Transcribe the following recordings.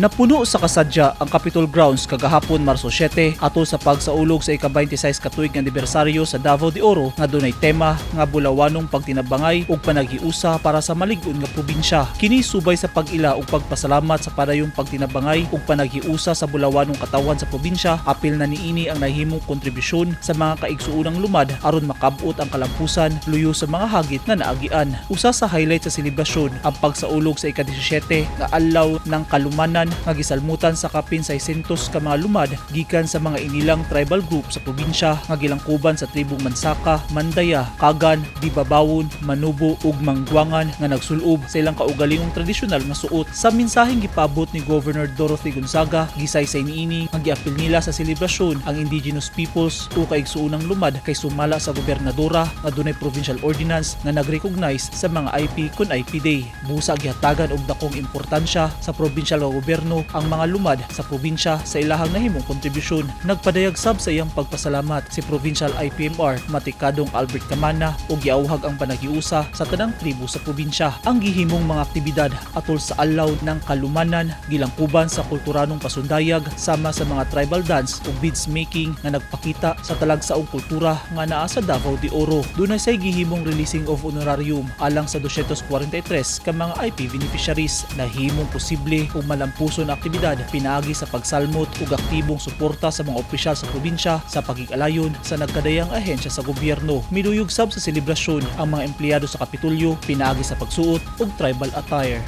Napuno sa kasadya ang Capitol Grounds kagahapon Marso 7 atol sa pagsaulog sa ika-26 katuig nga anibersaryo sa Davao de Oro nga dunay tema nga bulawanong pagtinabangay ug panaghiusa para sa malig-on nga probinsya. Kini subay sa pag-ila ug pagpasalamat sa padayong pagtinabangay ug panaghiusa sa bulawanong katawan sa probinsya. Apil na niini ang nahimong kontribusyon sa mga kaigsuunang lumad aron makabot ang kalampusan luyo sa mga hagit na naagian. Usa sa highlight sa selebrasyon ang pagsaulog sa ika-17 nga adlaw ng kalumanan nga gisalmutan sa kapin 600 ka mga lumad gikan sa mga inilang tribal group sa probinsya nga gilangkuban sa tribong Mansaka, Mandaya, Kagan, Dibabawon, Manubo ug Mangguangan nga nagsulob sa ilang kaugalingong tradisyonal nga suot. Sa mensaheng gipabot ni Governor Dorothy Gonzaga, gisaysay niini nga giapil nila sa selebrasyon ang indigenous peoples o kaigsuunang lumad kay sumala sa gobernadora nga dunay provincial ordinance nga nag-recognize sa mga IP kun IP Day. Busa gihatagan og dakong importansya sa provincial nga gobyerno ang mga lumad sa probinsya sa ilahang nahimong kontribusyon. Nagpadayag sab sa iyang pagpasalamat si Provincial IPMR Matikadong Albert Camana ug giauhag ang panagiusa sa tanang tribo sa probinsya. Ang gihimong mga aktibidad atol sa alaw ng kalumanan gilangkuban sa kulturanong pasundayag sama sa mga tribal dance ug beads making nga nagpakita sa talagsaong kultura nga naa sa Davao de Oro. Dunay say gihimong releasing of honorarium alang sa 243 ka mga IP beneficiaries na himong posible ug malampuson na aktibidad pinaagi sa pagsalmot ug aktibong suporta sa mga opisyal sa probinsya sa pagigalayon sa nagkadayang ahensya sa gobyerno. Miduyog sab sa selebrasyon ang mga empleyado sa Kapitulyo pinaagi sa pagsuot og tribal attire.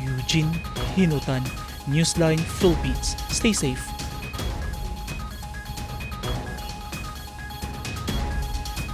Eugene Hinutan, Newsline Philippines. Stay safe.